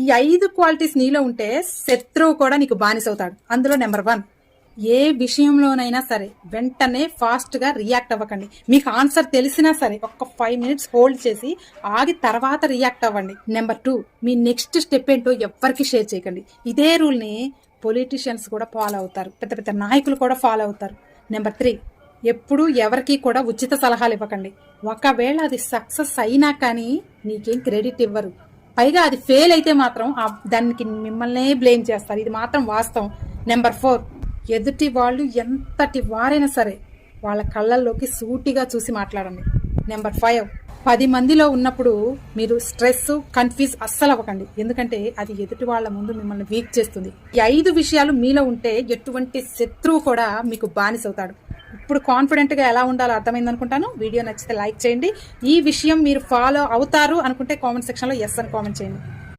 ఈ ఐదు క్వాలిటీస్ నీలో ఉంటే శత్రువు కూడా నీకు బానిసవుతాడు అందులో నెంబర్ వన్ ఏ విషయంలోనైనా సరే వెంటనే ఫాస్ట్గా రియాక్ట్ అవ్వకండి. మీకు ఆన్సర్ తెలిసినా సరే ఒక్క ఫైవ్ మినిట్స్ హోల్డ్ చేసి ఆగి తర్వాత రియాక్ట్ అవ్వండి. నెంబర్ టూ మీ నెక్స్ట్ స్టెప్ ఏంటో ఎవ్వరికి షేర్ చేయకండి. ఇదే రూల్ని పొలిటీషియన్స్ కూడా ఫాలో అవుతారు. పెద్ద పెద్ద నాయకులు కూడా ఫాలో అవుతారు. నెంబర్ త్రీ ఎప్పుడూ ఎవరికి కూడా ఉచిత సలహాలు ఇవ్వకండి. ఒకవేళ అది సక్సెస్ అయినా కానీ నీకేం క్రెడిట్ ఇవ్వరు. పైగా అది ఫెయిల్ అయితే మాత్రం దానికి మిమ్మల్నే బ్లేమ్ చేస్తారు. ఇది మాత్రం వాస్తవం. నెంబర్ ఫోర్ ఎదుటి వాళ్ళు ఎంతటి వారైనా సరే వాళ్ళ కళ్ళల్లోకి సూటిగా చూసి మాట్లాడండి. నెంబర్ ఫైవ్ పది మందిలో ఉన్నప్పుడు మీరు స్ట్రెస్ కన్ఫ్యూజ్ అస్సలు అవ్వకండి. ఎందుకంటే అది ఎదుటి వాళ్ళ ముందు మిమ్మల్ని వీక్ చేస్తుంది. ఈ ఐదు విషయాలు మీలో ఉంటే ఎటువంటి శత్రువు కూడా మీకు బానిసవుతాడు ఇప్పుడు కాన్ఫిడెంట్గా ఎలా ఉండాలో అర్థమైంది అనుకుంటాను. వీడియో నచ్చితే లైక్ చేయండి. ఈ విషయం మీరు ఫాలో అవుతారు అనుకుంటే కామెంట్ సెక్షన్లో ఎస్ అని కామెంట్ చేయండి.